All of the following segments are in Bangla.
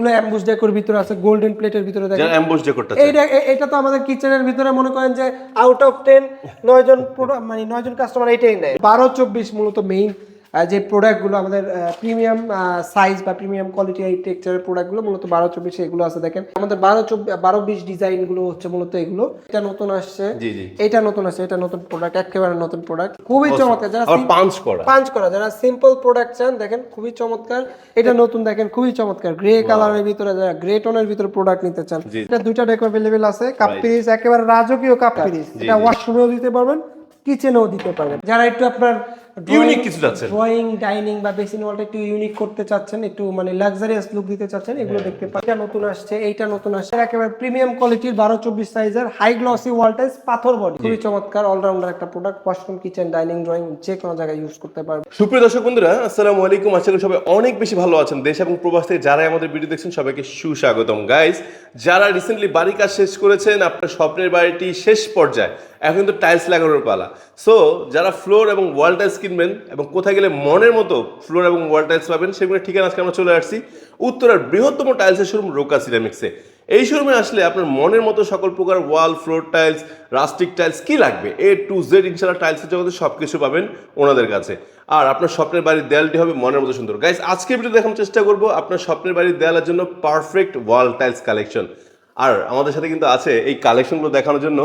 এগুলো অ্যাম্বুশ ডেকোর ভিতরে আছে গোল্ডেন প্লেটের ভিতরে দেখেন। অ্যাম্বুশ ডেকোরটা এইটা এটা তো আমাদের কিচেনের ভিতরে মনে করেন যে আউট অফ টেন নয় জন মানে নয় জন কাস্টমার এটাই নেয়। বারো চব্বিশ মূলত মেইন যে প্রোডাক্টগুলো আমাদের প্রিমিয়াম সাইজ বা প্রিমিয়াম কোয়ালিটি আর্কিটেকচারের প্রোডাক্টগুলো মূলত বারো চব্বিশে এগুলো আছে দেখেন। আমাদের বারো চব্বিশ বারো বিশ ডিজাইনগুলো হচ্ছে মূলত এগুলো। এটা নতুন আসছে। এটা নতুন আসছে এটা নতুন প্রোডাক্ট একেবারে নতুন প্রোডাক্ট খুবই চমৎকার। যারা পাঞ্চ করা। পাঞ্চ করা। যারা সিম্পল প্রোডাক্ট চান দেখেন খুবই চমৎকার। এটা নতুন দেখেন খুবই চমৎকার। গ্রে কালারের ভিতরে যারা গ্রে টোনের ভিতরে প্রোডাক্ট নিতে চান এটা দুইটা ডেক অ্যাভেলেবেল আছে। কাপ পিরিস একেবারে রাজকীয় কাপ পিরিস এটা ওয়াশরুমেও দিতে পারবেন কিচেনেও দিতে পারবেন। যারা একটু আপনার ইউনিক কিছু চাচ্ছেন ড্রয়িং ডাইনিং বা বেসিন ওয়ালটা একটু ইউনিক করতে চাচ্ছেন একটু মানে লাক্সারিয়াস লুক দিতে চাচ্ছেন এগুলো দেখতে পাচ্ছেন। এটা নতুন আসছে এইটা নতুন আসছে। একেবারে প্রিমিয়াম কোয়ালিটির বারো চব্বিশ সাইজের হাই গ্লসি ওয়ালটাইজ পাথর বডি খুবই চমৎকার অলরাউন্ডার একটা product washroom kitchen dining drawing যে কোনো জায়গায় ইউজ করতে পারবেন। সুপ্রিয় দর্শক বন্ধুরা আসসালামু আলাইকুম। আশা করি সবাই অনেক বেশি ভালো আছেন। দেশ এবং প্রবাস থেকে যারাই আমাদের ভিডিও দেখছেন সবাইকে সুস্বাগতম। গাইস যারা রিসেন্টলি বাড়ি কাজ শেষ করেছেন আপনার স্বপ্নের বাড়িটি শেষ পর্যায়ে। এখন তো টাইলস লাগানোর পালা। সো যারা ফ্লোর এবং ওয়াল টাইলস কিনবেন এবং কোথায় গেলে মনের মতো ফ্লোর এবং ওয়াল টাইলস পাবেন সেগুলো ঠিকানা আজকে আমরা চলে আসছি উত্তরার বৃহত্তম টাইলসের শোরুম রোকা সিরামিক্সে এই শোরুমে আসলে আপনার মনের মতো সকল প্রকার wall floor tiles rustic tiles কি লাগবে? এ টু জেড ইনশাল্লাহ টাইলসের জগতে সব কিছু পাবেন ওনাদের কাছে। আর আপনার স্বপ্নের বাড়ির দেয়ালটি হবে মনের মতো সুন্দর। গাইস আজকে ভিডিও দেখানোর চেষ্টা করব আপনার স্বপ্নের বাড়ির দেয়ালের জন্য পারফেক্ট ওয়াল টাইলস কালেকশন আর আমাদের সাথে কিন্তু আছে এই কালেকশনগুলো দেখানোর জন্য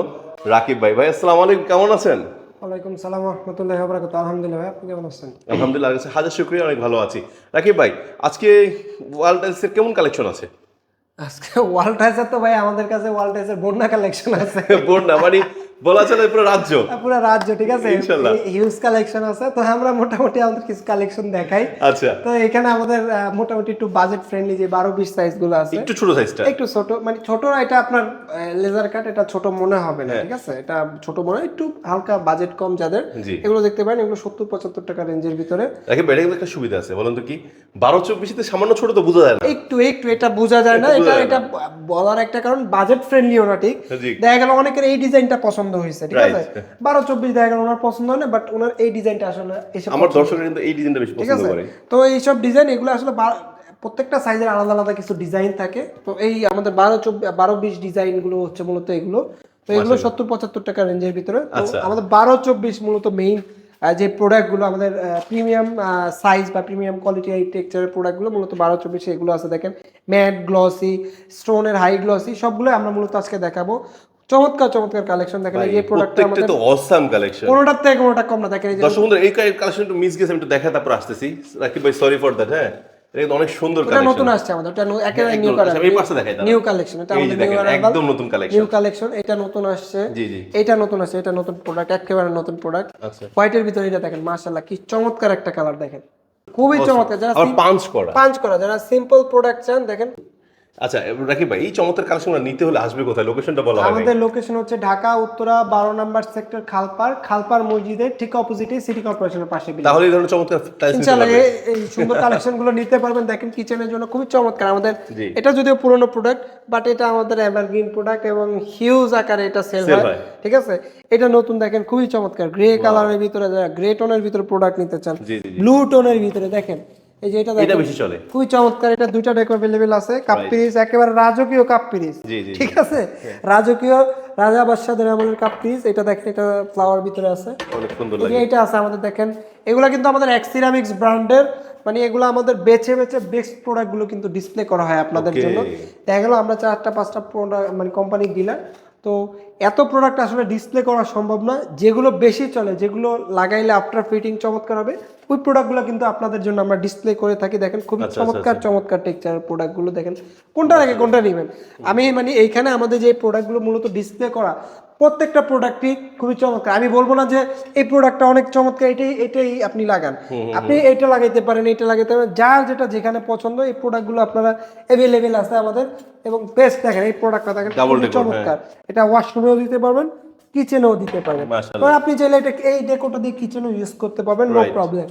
রাকিব ভাই। ভাই আসসালামু আলাইকুম কেমন আছেন? ওয়ালাইকুম সালাম রহমতুল্লাহ বরাকাত আলহামদুলিল্লাহ ভাই, আপনি কেমন আছেন? আলহামদুলিল্লাহ হাজার শুক্রিয়া অনেক ভালো আছি। রাকিব ভাই আজকে ওয়ার্ল্ড টাইলসের কেমন কালেকশন আছে? আজকে ওয়াল টাইসের তো ভাই আমাদের কাছে ওয়াল টাইসের বন্যা কালেকশন আছে। বন্যা মানে বলা চলে পুরো রাজ্য। পুরো রাজ্য ঠিক আছে? হিউজ কালেকশন আছে তো আমরা মোটামুটি আমাদের কিছু কালেকশন দেখাই। আচ্ছা। তো এখানে আমাদের মোটামুটি একটু বাজেট ফ্রেন্ডলি যে বারো বিশ সাইজগুলো আছে একটু ছোট সাইজটা একটু ছোট মানে ছোট এটা আপনার লেজার কাট এটা ছোট মনে হবে না ঠিক আছে? এটা ছোট মনে একটু হালকা বাজেট কম যাদের। এগুলো দেখতে পারেন এগুলো সত্তর পঁচাত্তর টাকা রেঞ্জের ভিতরে। এটা একটা সুবিধা আছে বলুন তো কি? বারো চব্বিশে সামান্য ছোট তো বোঝা যায় না। একটু একটু এটা বোঝা যায় না এটা এটা বলার একটা কারণ বাজেট ফ্রেন্ডলি ওরা ঠিক। দেখা গেল অনেকের এই ডিজাইনটা পছন্দ হয়েছে ঠিক আছে? বারো চব্বিশ দেখা গেল ওনার পছন্দ হয় না বাট ওনার এই ডিজাইনটা আসলে আমার দর্শকরা কিন্তু এই ডিজাইনটা বেশি পছন্দ করে। তো এইসব ডিজাইন এগুলো আসলে প্রত্যেকটা সাইজের আলাদা আলাদা কিছু ডিজাইন থাকে। তো এই আমাদের বারো চব্বিশ বারো বিশ ডিজাইনগুলো হচ্ছে মূলত এগুলো। তো এগুলো সত্তর পঁচাত্তর টাকা রেঞ্জের ভিতরে। আচ্ছা। আমাদের বারো চব্বিশ মূলত মেইন যে প্রোডাক্টগুলো আমাদের প্রিমিয়াম সাইজ বা প্রিমিয়াম কোয়ালিটি টেক্সচারের প্রোডাক্টগুলো মূলত বারো চব্বিশে এগুলো আছে দেখেন। ম্যাট গ্লসি স্টোনের হাই গ্লসি সবগুলো আমরা মূলত আজকে দেখাবো। চমৎকার চমৎকার কালেকশন দেখেন এই প্রোডাক্টটা আমাদের তো অসাম কালেকশন কোনোটার থেকে কোনোটা কম না দেখেন এই যে দর্শক বন্ধুরা এই কালেকশন একটু মিস গেছে আমি একটু দেখা তারপর আসতেছি। রাকিব ভাই সরি ফর দ্যাট হ্যাঁ? এটা অনেক সুন্দর কালেকশন নতুন আসছে আমাদের এটা একেবারে নিউ কালেকশন এই পাশে দেখাই দাও। নিউ কালেকশন এটা আমাদের নিউ একদম নতুন কালেকশন নিউ কালেকশন এটা নতুন আসছে। জি জি। এটা নতুন আসছে এটা নতুন প্রোডাক্ট একেবারে নতুন প্রোডাক্ট আচ্ছা। হোয়াইটের ভিতরে এটা দেখেন মাশাআল্লাহ কি চমৎকার একটা কালার দেখেন। খুবই চমৎকার যারা পাঞ্চ করা। পাঞ্চ করা যারা সিম্পল প্রোডাক্ট চান দেখেন আচ্ছা রাকিব ভাই এই চমৎকার কালেকশনগুলো নিতে হলে আসবে কোথায়? লোকেশনটা বলা আমাদের লোকেশন হচ্ছে ঢাকা উত্তরা বারো নাম্বার সেক্টর খালপার খালপার মসজিদের ঠিক অপোজিটে সিটি কর্পোরেশনের পাশে তাহলে এই ধরনের চমৎকার ইনশাআল্লাহ এই- সুন্দর নিতে পারবেন। দেখেন কিচেনের জন্য খুবই চমৎকার। আমাদের। এটা যদিও পুরনো প্রোডাক্ট বাট এটা আমাদের এভারগ্রিন প্রোডাক্ট এবং হিউজ আকারে এটা সেল হয়। ঠিক আছে? এটা নতুন দেখেন খুবই চমৎকার। গ্রে কালারের ভিতরে যারা গ্রে টোনের ভিতরে প্রোডাক্ট নিতে চান। ব্লু টোনের ভিতরে দেখেন। এই যে এটা এটা বেশি চলে। খুবই চমৎকার এটা দুইটা ডেক আছে। কাপ পিরিস একেবারে রাজকীয় কাপ পিরিস ঠিক আছে? রাজকীয় রাজা বাদশাদের আমলের কাপ পিরিস এটা দেখেন এটা ফ্লাওয়ার ভিতরে আছে। অনেক সুন্দর লাগে। এটা আছে আমাদের দেখেন। এগুলা কিন্তু আমাদের এক্সিরামিক্স ব্র্যান্ডের মানে এগুলো আমাদের বেছে বেছে বেস্ট প্রোডাক্টগুলো কিন্তু ডিসপ্লে করা হয় আপনাদের জন্য। দেখা গেলো আমরা চারটা পাঁচটা প্রোডাক্ট মানে কোম্পানি ডিলার তো এত প্রোডাক্ট আসলে ডিসপ্লে করা সম্ভব না যেগুলো বেশি চলে যেগুলো লাগাইলে আফটার ফিটিং চমৎকার হবে ওই প্রোডাক্টগুলো কিন্তু আপনাদের জন্য আমরা ডিসপ্লে করে থাকি। দেখেন খুবই আচ্ছা, চমৎকার চমৎকার টেক্সচার প্রোডাক্টগুলো দেখেন কোনটা আগে কোনটা নেবেন? আমি মানে এইখানে আমাদের যে প্রোডাক্টগুলো মূলত ডিসপ্লে করা প্রত্যেকটা প্রোডাক্টই খুবই চমৎকার। আমি বলব না যে এই প্রোডাক্টটা অনেক চমৎকার এটাই এটাই আপনি লাগান। আপনি এটা লাগাইতে পারেন এটা লাগাইতে পারেন যার যেটা যেখানে পছন্দ এই প্রোডাক্টগুলো আপনারা অ্যাভেলেবেল আছে আমাদের। এবং বেস্ট দেখেন এই প্রোডাক্টটা দেখেন খুবই চমৎকার। এটা ওয়াশরুমেও দিতে পারবেন কিচেনেও দিতে পারবেন। আপনি চাইলে এটা এই ডেকোটা দিয়ে কিচেনও ইউজ করতে পারবেন নো প্রবলেম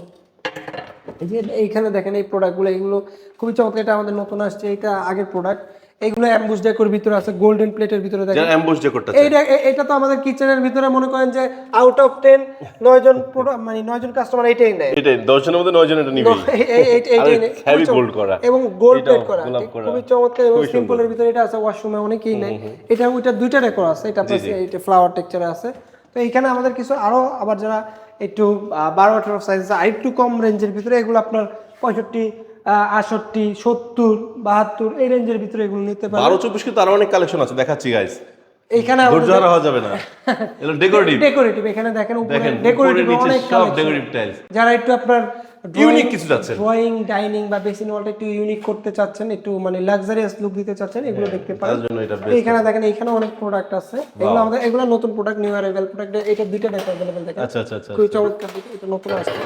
এই যে এইখানে দেখেন এই প্রোডাক্টগুলো এগুলো খুবই চমৎকার এটা আমাদের নতুন আসছে এটা আগের প্রোডাক্ট এইগুলো অ্যাম্বুস ডেকোর ভিতরে আছে গোল্ডেন প্লেটের ভিতরে দেখেন। যারা অ্যাম্বুশ ডেকোরটা এইটা এ- এটা তো আমাদের কিচেনের ভিতরে মনে করেন যে আউট অফ টেন নয় জন মানে নয় জন কাস্টমার এইটাই নেয়। এটাই দশজনের মধ্যে নয় জন এটা নিবে এই- এই- এই- এইটাই হেভি গোল্ড করা। এবং গোল্ড প্লেট করা। খুবই চমৎকার এবং সিম্পলের ভিতরে এটা আছে ওয়াশরুমে অনেকেই নেয়। এটা ওইটা দুইটা ডেকোর আছে এটা প্লাস এটা ফ্লাওয়ার টেক্সচারে আছে। তো এইখানে আমাদের কিছু আরও আবার যারা একটু বারো আঠারো সাইজ আর একটু কম রেঞ্জের ভিতরে এগুলো আপনার পঁয়ষট্টি আটষট্টি সত্তর বাহাত্তর এই রেঞ্জের ভিতরে এগুলো নিতে পারেন বারো চব্বিশ কিন্তু আরও অনেক কালেকশন আছে। দেখাচ্ছি গাইস এইখানে ধৈর্য হওয়া যাবে না। ডেকোরেটিভ ডেকোরেটিভ এখানে দেখেন উপরে ডেকোরেটিভ অনেক সব ডেকোরেটিভ টাইলস যারা একটু আপনার Unique কিছু চাচ্ছেন। ড্রয়িং ডাইনিং বা বেসিন ওয়ালটা একটু ইউনিক করতে চাচ্ছেন একটু মানে লাক্সারিয়াস লুক দিতে চাচ্ছেন এগুলো দেখতে পারেন তার জন্য এটা এইখানে দেখেন এইখানে অনেক প্রোডাক্ট আছে এগুলো আমাদের এগুলো নতুন প্রোডাক্ট নিউ অ্যারাইভাল প্রোডাক্ট এটা দুইটা টাইপ अवेलेबल দেখেন আচ্ছা আচ্ছা আচ্ছা খুবই চমৎকার দিকে এটা নতুন আসছে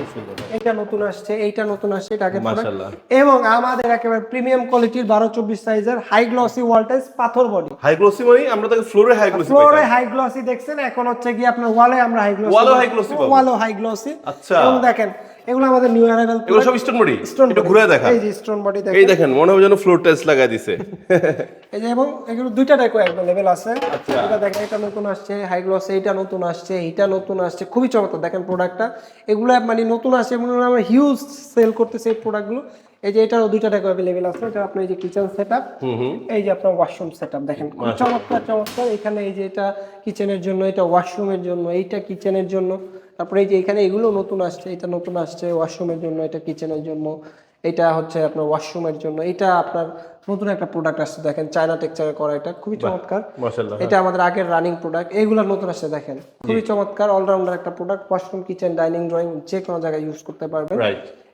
এটা নতুন আসছে এইটা নতুন আসছে এটা আগে মাশাআল্লাহ এবং আমাদের একেবারে প্রিমিয়াম কোয়ালিটির বারো চব্বিশ সাইজের হাই গ্লসি ওয়ালটাইস পাথর বডি হাই গ্লোসি মানে আমরা তাকে ফ্লোরে হাই গ্লোসি ফ্লোরে হাই গ্লসি দেখছেন এখন হচ্ছে কি আপনার ওয়ালে আমরা হাই গ্লসি Wall এও high glossy পাবো? ওয়ালও হাই গ্লসি আচ্ছা। এবং দেখেন এগুলো আমাদের নিউ অ্যারাইভাল এগুলো সব স্টোন বডি স্টোন একটু ঘুরে দেখা। এই যে স্টোন বডি দেখেন এই দেখেন। মনে হবে যেন ফ্লোর টাইলস লাগাই দিছে। এই যে এবং এগুলো দুইটা অ্যাভেলেবেল আছে। আচ্ছা। এটা দেখেন এটা নতুন আসছে হাই গ্লস এইটা নতুন আসছে এইটা নতুন আসছে। খুবই চমৎকার দেখেন প্রোডাক্টটা এগুলো মানে নতুন আসছে এবং আমরা হিউজ সেল করতেছে এই প্রোডাক্টগুলো এই যে এটারও দুইটা টাইপ অ্যাভেলেবেল আছে এটা আপনার এই যে কিচেন সেটআপ এই যে আপনার ওয়াশরুম সেটআপ দেখেন। চমৎকার চমৎকার। এখানে এই যে এটা কিচেনের জন্য এটা ওয়াশরুমের জন্য এইটা কিচেনের জন্য। তারপরে এই যে এখানে এগুলো নতুন আসছে এটা নতুন আসছে ওয়াশরুমের জন্য এটা কিচেনের জন্য এটা হচ্ছে আপনার ওয়াশরুমের জন্য এটা আপনার নতুন একটা প্রোডাক্ট আসছে দেখেন চায়না টেক্সচারে করা এটা খুবই চমৎকার। এটা আমাদের আগের রানিং প্রোডাক্ট এইগুলো নতুন আসছে দেখেন খুবই চমৎকার অলরাউন্ডার একটা product washroom kitchen dining drawing যে কোনো জায়গায় ইউজ করতে পারবেন।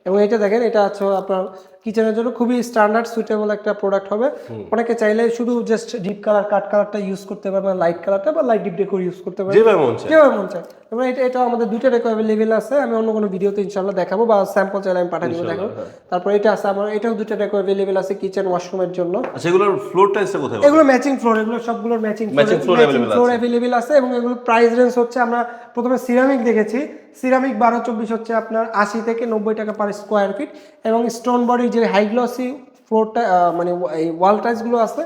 এবং এটা দেখেন এটা আছে আপনার কিচেনের জন্য? খুবই স্ট্যান্ডার্ড সুইটেবল একটা প্রোডাক্ট হবে। অনেকে চাইলে শুধু জাস্ট ডিপ কালার কাট কালারটা ইউজ করতে পারবেন লাইট কালারটা বা লাইট ডিপ ডেকোর ইউজ করতে পারবেন যেভাবে মন চায়। যেভাবে মন চায়। এবং এটা এটা আমাদের দুইটা রেকো অ্যাভেলেবেল আছে। আমি অন্য কোনো ভিডিওতে ইনশাল্লাহ দেখাবো বা স্যাম্পল চাইলে আমি পাঠিয়ে দিব দেখাবো। তারপর এটা আছে আমার এটাও দুইটা রেকো অ্যাভেলেবেল আছে কিচেন ওয়াশরুমের জন্য। আচ্ছা এগুলোর ফ্লোর টাইলসটা কোথায়? এগুলো ম্যাচিং ফ্লোর এগুলো সবগুলোর matching floor available floor available আছে এবং এগুলো প্রাইস রেঞ্জ হচ্ছে আমরা প্রথমে সিরামিক দেখেছি। সিরামিক বারো চব্বিশ হচ্ছে আপনার আশি থেকে নব্বই টাকা পার স্কোয়ার ফিট এবং স্টোন বডি যে হাই গ্লসি ফ্লোরটা মানে এই ওয়াল টাইলসগুলো আছে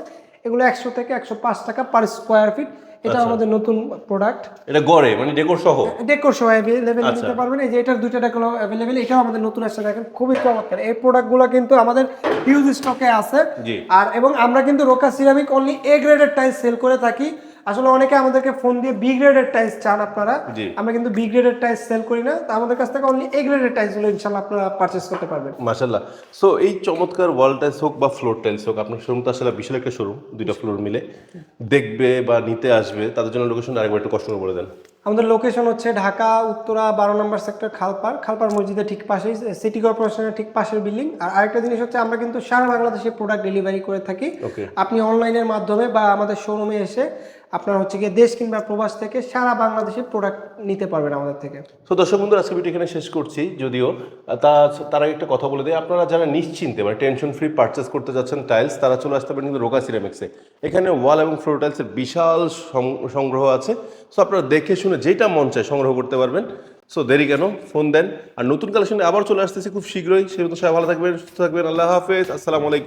এগুলো একশো থেকে একশো পাঁচ টাকা পার স্কোয়ার ফিট এটা আমাদের নতুন প্রোডাক্ট এটা গড়ে মানে ডেকোর সহ? ডেকোর সহ অ্যাভেলেবেল নিতে পারবেন। এই যে এটার দুইটা ডেকোর অ্যাভেলেবেল এটাও আমাদের নতুন আসছে দেখেন খুবই চমৎকার। এই প্রোডাক্টগুলো কিন্তু আমাদের হিউজ স্টকে আছে। আর এবং আমরা কিন্তু রোকা সিরামিক অনলি এ গ্রেডের টাইলস সেল করে থাকি। আসলে অনেকে আমাদেরকে ফোন দিয়ে বি গ্রেডের টাইলস চান আপনারা। আমরা কিন্তু বি গ্রেডের টাইলস সেল করি না তো আমাদের কাছ থেকে অনলি এ গ্রেডের টাইলসগুলো ইনশাল্লাহ আপনারা পারচেস করতে পারবেন। মাশাল্লাহ সো এই চমৎকার ওয়াল টাইলস হোক বা ফ্লোর টাইলস হোক আপনার শোরুম তো আসলে বিশাল একটা শোরুম দুইটা ফ্লোর মিলে। দেখবে বা নিতে আসবে তাদের জন্য লোকেশন আরেকবার একটু কষ্ট করে বলে দেন। আমাদের লোকেশন হচ্ছে ঢাকা উত্তরা বারো নম্বর সেক্টর খালপার খালপার মসজিদের ঠিক পাশেই সিটি কর্পোরেশনের ঠিক পাশের বিল্ডিং আর আরেকটা জিনিস হচ্ছে আমরা কিন্তু সারা বাংলাদেশে প্রোডাক্ট ডেলিভারি করে থাকি। আপনি অনলাইনের মাধ্যমে বা আমাদের শোরুমে এসে আপনার হচ্ছে গিয়ে দেশ কিংবা প্রবাস থেকে সারা বাংলাদেশে প্রোডাক্ট নিতে পারবেন আমাদের থেকে। তো দর্শক বন্ধু আজকে ভিডিও এখানে শেষ করছি। যদিও তা, তার আগে একটা কথা বলে দিই। আপনারা যারা নিশ্চিন্তে মানে টেনশন ফ্রি পারচেস করতে যাচ্ছেন টাইলস তারা চলে আসতে পারেন কিন্তু রোকা সিরামিক্সে এখানে ওয়াল এবং ফ্লোর টাইলসের বিশাল সংগ্রহ আছে। সো আপনারা দেখে শুনে যেটা মন চায় সংগ্রহ করতে পারবেন। সো দেরি কেন? ফোন দেন। আর নতুন কালেকশনে আবার চলে আসতেছি খুব শীঘ্রই। সেহেতু সবাই ভালো থাকবেন, সুস্থ থাকবেন। আল্লাহ হাফেজ। আসসালামু আলাইকুম।